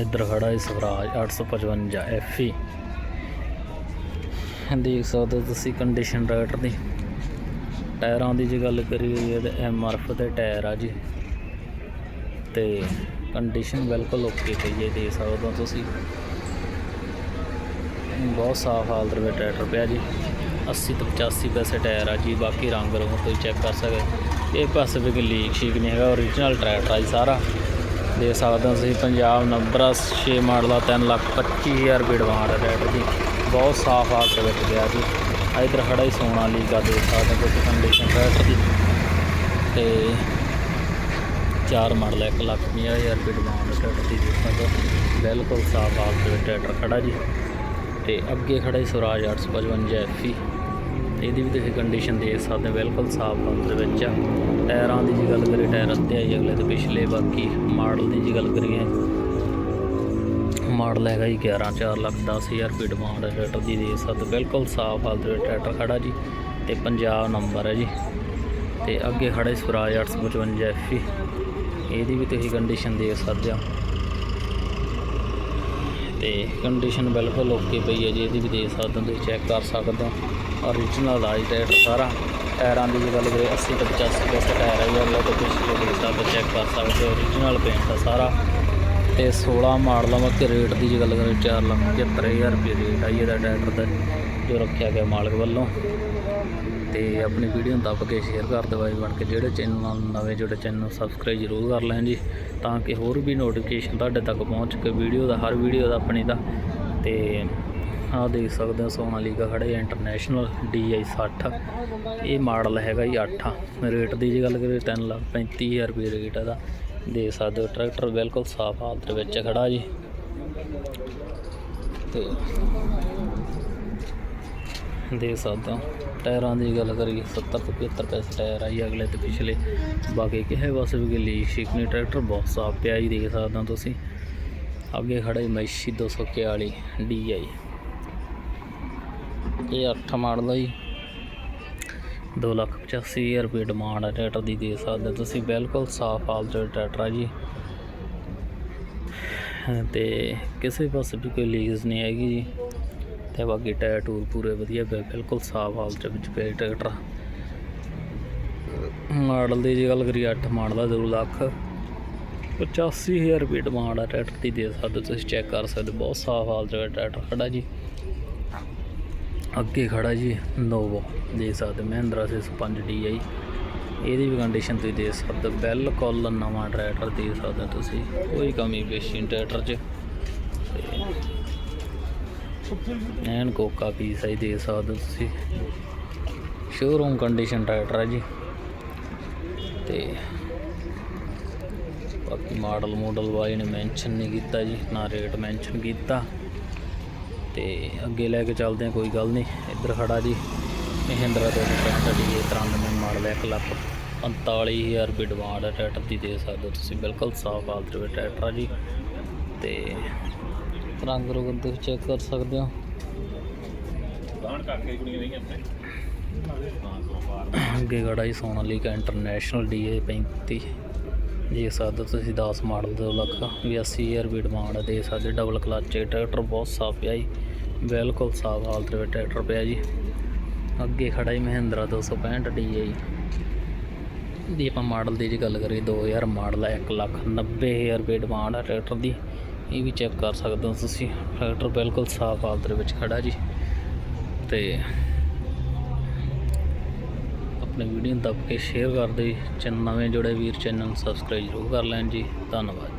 ਇੱਧਰ ਖੜਾ ਹੈ ਸਵਰਾਜ 855 ਐਫਈ ਦੇਖ ਸਕਦੇ ਹੋ ਤੁਸੀਂ ਕੰਡੀਸ਼ਨ ਰਾਈਡਰ ਦੀ। ਟਾਇਰਾਂ ਦੀ ਜੇ ਗੱਲ ਕਰੀਏ ਤਾਂ ਐਮਆਰਐਫ ਦੇ ਟਾਇਰ ਆ ਜੀ। ਤੇ ਕੰਡੀਸ਼ਨ ਬਿਲਕੁਲ ਓਕੇ ਪਈ ਹੈ, ਦੇਖ ਸਕਦੇ ਹੋ ਤੁਸੀਂ। ਬਹੁਤ ਸਾਫ਼ ਹਾਲਤ ਦੇ ਵਿੱਚ ਟਰੈਕਟਰ ਪਿਆ ਜੀ। 80 ਤੋਂ 85 ਪੈਸੇ ਟਾਇਰ ਆ ਜੀ, ਬਾਕੀ ਰੰਗ ਰੋਗ ਤੁਸੀਂ ਚੈੱਕ ਕਰ ਸਕਦੇ ਇਹ ਪਾਸੇ ਵੀ ਕੋਈ ਲੀਕ ਸ਼ੀਕ ਨਹੀਂ ਹੈਗਾ ਓਰੀਜਨਲ ਟਰੈਕਟਰ ਆ ਜੀ ਸਾਰਾ। ਦੇ ਸਕਦੇ ਹੋ ਤੁਸੀਂ ਪੰਜਾਬ ਨੰਬਰ 6 ਮਾਡਲ ਦਾ 3 ਲੱਖ 25000 ਰੁਪਏ ਡਿਮਾਂਡ ਹੈ ਟਰੈਕਟਰ ਦੀ ਬਹੁਤ ਸਾਫ਼ ਹਾਲਤ ਦੇ ਵਿੱਚ ਗਿਆ ਜੀ। ਆ ਇੱਧਰ ਖੜਾ ਹੀ ਸੋਨਾ ਲੀਗਾ ਦੇ ਸਕਦੇ ਹੋ ਤੁਸੀਂ ਕੰਡੀਸ਼ਨ ਟਰੈਕਟਰ ਦੀ ਤੇ ਚਾਰ ਮਾਡਲ 1 ਲੱਖ 50000 ਰੁਪਏ ਡਿਮਾਂਡ ਹੈ ਟਰੈਕਟਰ ਦੀ ਦੇਖ ਸਕਦੇ ਹੋ। ਬਿਲਕੁਲ ਸਾਫ਼ ਹਾਲਤ ਦੇ ਵਿੱਚ ਟਰੈਕਟਰ ਖੜਾ ਜੀ। ਤੇ ਅੱਗੇ ਖੜਾ ਹੀ ਸਵਰਾਜ 855 ਐਫਈ ਇਹਦੀ ਵੀ ਤੁਸੀਂ ਕੰਡੀਸ਼ਨ ਦੇਖ ਸਕਦੇ ਹੋ, ਬਿਲਕੁਲ ਸਾਫ਼ ਹਾਲਤ ਦੇ ਵਿੱਚ। ਆ ਟਾਇਰਾਂ ਦੀ ਜੇ ਗੱਲ ਕਰੀਏ, ਟਾਇਰ ਅੱਧੇ ਆਈ ਅਗਲੇ ਤੇ ਪਿਛਲੇ, ਬਾਕੀ ਮਾਡਲ ਦੀ ਜੇ ਗੱਲ ਕਰੀਏ। ਮਾਡਲ ਹੈਗਾ ਜੀ 11 4 ਲੱਖ 10000 ਰੁਪਏ ਡਿਮਾਂਡ ਹੈ, ਟਰੈਕਟਰ ਦੀ ਦੇ ਸਕਦੇ ਹੋ। ਬਿਲਕੁਲ ਸਾਫ਼ ਹਾਲਤ ਵਿੱਚ, ਟਰੈਕਟਰ ਖੜਾ ਜੀ, ਤੇ ਪੰਜਾਬ ਨੰਬਰ ਹੈ ਜੀ। ਤੇ ਅੱਗੇ ਖੜਾ ਹੀ ਸਵਰਾਜ 855 ਐਫਈ ਇਹਦੀ ਵੀ ਤੁਸੀਂ ਕੰਡੀਸ਼ਨ ਦੇਖ ਸਕਦੇ ਹੋ। ਤੇ ਕੰਡੀਸ਼ਨ ਬਿਲਕੁਲ ਓਕੇ ਪਈ ਹੈ ਜੀ, ਇਹਦੀ ਵੀ ਦੇਖ ਸਕਦੇ ਹੋ ਤੁਸੀਂ ਚੈੱਕ ਕਰ ਸਕਦੇ ਹੋ। ਓਰੀਜਨਲ ਆ ਜੀ ਟਾਇਰ ਸਾਰਾ। ਟਾਇਰਾਂ ਦੀ ਜੇ ਗੱਲ ਕਰੀਏ 80 ਤੋਂ 85 ਪੈਸੇ ਟਾਇਰ ਹੈ ਜੀ ਅੱਗੇ ਤੁਸੀਂ ਪਿਛਲੇ ਦੇਖ ਸਕਦੇ ਚੈੱਕ ਕਰ ਸਕਦੇ ਹੋ ਓਰੀਜਨਲ ਪੇਂਟ ਆ ਸਾਰਾ। ਤੇ 16 ਮਾਡਲਾਂ ਵਾ ਕਿ ਰੇਟ ਦੀ ਜੇ ਗੱਲ ਕਰੀਏ 4 ਲੱਖ 75000 ਰੁਪਏ ਰੇਟ ਆ ਜੀ ਇਹਦਾ ਟਰੈਕਟਰ ਦਾ, ਜੋ ਰੱਖਿਆ ਗਿਆ ਮਾਲਕ ਵੱਲੋਂ। ਤੇ ਆਪਣੀ ਵੀਡੀਓ ਨੂੰ ਦੱਬ ਕੇ ਸ਼ੇਅਰ ਕਰ ਦਿਓ ਬਣ ਕੇ। ਜਿਹੜੇ ਚੈਨਲ ਨਾਲ ਨਵੇਂ, ਜਿਹੜੇ ਚੈਨਲ ਨੂੰ ਸਬਸਕ੍ਰਾਈਬ ਜ਼ਰੂਰ ਕਰ ਲੈਣ ਜੀ, ਤਾਂ ਕਿ ਹੋਰ ਵੀ ਨੋਟੀਫਿਕੇਸ਼ਨ ਤੁਹਾਡੇ ਤੱਕ ਪਹੁੰਚ ਕੇ ਵੀਡੀਓ ਦਾ, ਹਰ ਵੀਡੀਓ ਦਾ ਆਪਣੀ ਦਾ। ਤੇ ਆਹ ਦੇਖ ਸਕਦੇ ਹੋ ਸੋਨਾਲੀਕਾ ਖੜੇ ਇੰਟਰਨੈਸ਼ਨਲ DI 60 ਇਹ ਮਾਡਲ ਹੈਗਾ ਜੀ 8 ਰੇਟ ਦੀ ਜੇ ਗੱਲ ਕਰੀਏ 3 ਲੱਖ 35000 ਰੁਪਏ ਰੇਟ ਇਹਦਾ। ਦੇਖ ਸਕਦੇ ਹੋ ਟਰੈਕਟਰ ਬਿਲਕੁਲ ਸਾਫ਼ ਹਾਲਤ ਵਿੱਚ ਖੜਾ ਜੀ। ਤੇ ਦੇਖ ਸਕਦੇ। ਹੋ ਟਾਇਰਾਂ ਦੀ ਗੱਲ ਕਰੀਏ 70 ਤੋਂ 75 ਪੈਸੇ ਟਾਇਰ ਆਈ ਅਗਲੇ ਤੇ ਪਿਛਲੇ। ਬਾਕੀ ਕਿਸੇ ਪਾਸੇ ਵੀ ਕੋਈ ਲੀਕ ਸ਼ੀਕ ਨਹੀਂ, ਟਰੈਕਟਰ ਬਹੁਤ ਸਾਫ਼ ਪਿਆ ਜੀ, ਦੇਖ ਸਕਦੇ ਹੋ ਤੁਸੀਂ। ਅੱਗੇ ਖੜਾ ਹੈ ਮੈਸ਼ੀ 241 DI ਇਹ 8 ਮਾਡਲ ਹੈ ਜੀ। 2 ਲੱਖ 85 ਹਜ਼ਾਰ ਰੁਪਏ ਡਿਮਾਂਡ ਹੈ ਟਰੈਕਟਰ ਦੀ ਦੇ ਸਕਦੇ ਹੋ ਤੁਸੀਂ, ਬਿਲਕੁਲ ਸਾਫ਼ ਹਾਲਤ ਵਿੱਚ ਟਰੈਕਟਰ ਆ ਜੀ। ਤੇ ਕਿਸੇ ਪਾਸੇ ਵੀ ਕੋਈ ਲੀਕਸ ਨਹੀਂ ਹੈਗੀ ਜੀ। ਤੇ ਬਾਕੀ ਟਾਇਰ ਟੂਰ ਪੂਰੇ ਵਧੀਆ ਪਏ ਬਿਲਕੁਲ ਸਾਫ਼ ਹਾਲਤ ਵਿੱਚ ਪਏ ਟਰੈਕਟਰ। ਮਾਡਲ ਦੀ ਜੇ ਗੱਲ ਕਰੀਏ 8 ਮਾਡਲ ਦਾ 2 ਲੱਖ। 85000 ਰੁਪਏ ਡਿਮਾਂਡ ਆ ਟਰੈਕਟਰ ਦੀ ਦੇ ਸਕਦੇ ਹੋ, ਤੁਸੀਂ ਚੈੱਕ ਕਰ ਸਕਦੇ ਹੋ। ਬਹੁਤ ਸਾਫ਼ ਹਾਲਤ ਵਿੱਚ ਟਰੈਕਟਰ ਖੜਾ ਜੀ। ਅੱਗੇ ਖੜਾ ਜੀ ਨੋਵੋ ਦੇ ਸਕਦੇ ਹੋ, ਮਹਿੰਦਰਾ 605 DI ਇਹਦੀ ਵੀ ਕੰਡੀਸ਼ਨ ਤੁਸੀਂ ਦੇ ਸਕਦੇ ਬਿਲਕੁਲ ਨਵਾਂ ਟਰੈਕਟਰ ਦੇ ਸਕਦੇ ਹੋ ਤੁਸੀਂ ਕੋਈ ਕਮੀ ਪੇਸ਼ੀ ਨਹੀਂ ਟਰੈਕਟਰ 'ਚ। ਐਨ ਕੋਕਾ ਪੀਸ ਹੀ ਦੇ ਸਕਦੇ ਹੋ ਤੁਸੀਂ। ਸ਼ੋਰੂਮ ਕੰਡੀਸ਼ਨ ਟਰੈਕਟਰ ਹੈ ਜੀ। ਤੇ ਬਾਕੀ ਮਾਡਲ ਮੋਡਲ ਵਾਲੇ ਨੇ ਮੈਂਸ਼ਨ ਨਹੀਂ ਕੀਤਾ ਜੀ, ਨਾ ਰੇਟ ਮੈਂਸ਼ਨ ਕੀਤਾ। ਤੇ ਅੱਗੇ ਲੈ ਕੇ ਚੱਲਦੇ ਆ ਕੋਈ ਗੱਲ ਨਹੀਂ। ਇੱਧਰ ਖੜਾ ਜੀ, ਮਹਿੰਦਰਾ 265 ਡੀ 93 ਮਾਡਲ 1 ਲੱਖ 45000 ਰੁਪਏ ਡਿਮਾਂਡ ਹੈ ਟਰੈਕਟਰ ਦੀ ਦੇ ਸਕਦੇ ਹੋ ਤੁਸੀਂ। ਬਿਲਕੁਲ ਸਾਫ਼ ਹਾਲਤ ਦੇ ਵਿੱਚ ਟਰੈਕਟਰ ਆ ਜੀ। ਤੇ ਰੰਗ ਰੋਗ ਤੁਸੀਂ ਚੈੱਕ ਕਰ ਸਕਦੇ ਹੋ। ਅੱਗੇ ਖੜਾ ਜੀ ਸੋਨਾਲੀਕਾ ਇੰਟਰਨੈਸ਼ਨਲ ਡੀਏ 35 ਦੇਖ ਸਕਦੇ ਹੋ ਤੁਸੀਂ 10 ਮਾਡਲ 2 ਲੱਖ 82000 ਰੁਪਏ ਡਿਮਾਂਡ ਦੇ ਸਕਦੇ ਡਬਲ ਕਲਚ ਹੈ ਟਰੈਕਟਰ ਬਹੁਤ ਸਾਫ਼ ਪਿਆ ਜੀ। ਬਿਲਕੁਲ ਸਾਫ਼ ਹਾਲਤ ਦੇ ਵਿੱਚ ਟਰੈਕਟਰ ਪਿਆ ਜੀ। ਅੱਗੇ ਖੜਾ ਜੀ ਮਹਿੰਦਰਾ 265 ਡੀਆਈ ਦੀ ਆਪਾਂ ਮਾਡਲ ਦੀ ਜੇ ਗੱਲ ਕਰੀਏ 2000 ਮਾਡਲ ਹੈ 1 ਲੱਖ 90000 ਰੁਪਏ ਡਿਮਾਂਡ ਹੈ ਟਰੈਕਟਰ ਦੀ। ਇਹ ਵੀ ਚੈੱਕ ਕਰ ਸਕਦੇ ਹੋ ਤੁਸੀਂ। ਟਰੈਕਟਰ ਬਿਲਕੁਲ ਸਾਫ਼ ਹਾਲਤ ਦੇ ਵਿੱਚ ਖੜਾ ਜੀ। ਤੇ ਆਪਣੇ ਵੀਡੀਓ ਨੂੰ ਦੱਬ ਕੇ ਸ਼ੇਅਰ ਕਰ ਦਿਓ ਜੀ। ਚੈਨਲ ਨਵੇਂ ਜੁੜੇ ਵੀਰ, ਚੈਨਲ ਨੂੰ ਸਬਸਕ੍ਰਾਈਬ ਜ਼ਰੂਰ ਕਰ ਲੈਣ ਜੀ। ਧੰਨਵਾਦ।